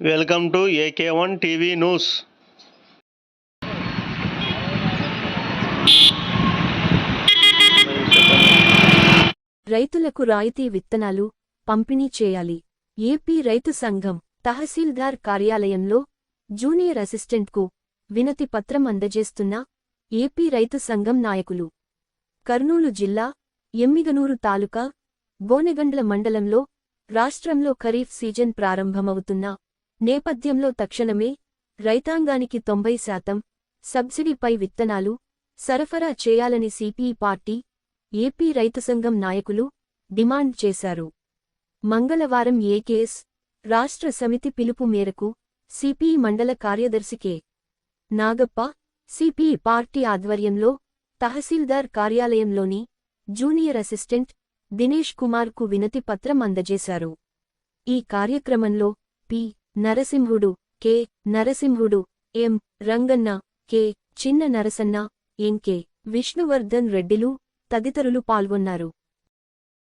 Welcome to AK one TV news. రైతులకు రాయితీ విత్తనాలు పంపిణీ చేయాలి. ఏపీ రైతు సంఘం తహసీల్దార్ కార్యాలయంలో జూనియర్ అసిస్టెంట్కు వినతి పత్రం అందజేస్తున్న ఏపీ రైతు సంఘం నాయకులు. కర్నూలు జిల్లా ఎమ్మిగనూరు తాలూకా గోనెగండ్ల మండలంలో రాష్ట్రంలో ఖరీఫ్ సీజన్ ప్రారంభమవుతున్న నేపథ్యంలో తక్షణమే రైతాంగానికి తొంభై శాతం సబ్సిడీపై విత్తనాలు సరఫరా చేయాలని సిపిఈ పార్టీ ఏపీ రైతు సంఘం నాయకులు డిమాండ్ చేశారు. మంగళవారం ఏకేఎస్ రాష్ట్ర సమితి పిలుపు మేరకు సిపిఈ మండల కార్యదర్శి కె. నాగప్ప సిపిఈ పార్టీ ఆధ్వర్యంలో తహసీల్దార్ కార్యాలయంలోని జూనియర్ అసిస్టెంట్ దినేష్ కుమార్కు వినతి పత్రం అందజేశారు. ఈ కార్యక్రమంలో పి. నరసింహుడు కె. నరసింహుడు ఎం. రంగన్న కె. చిన్న నరసన్న ఎన్కే విష్ణువర్ధన్ రెడ్డిలు తదితరులు పాల్గొన్నారు.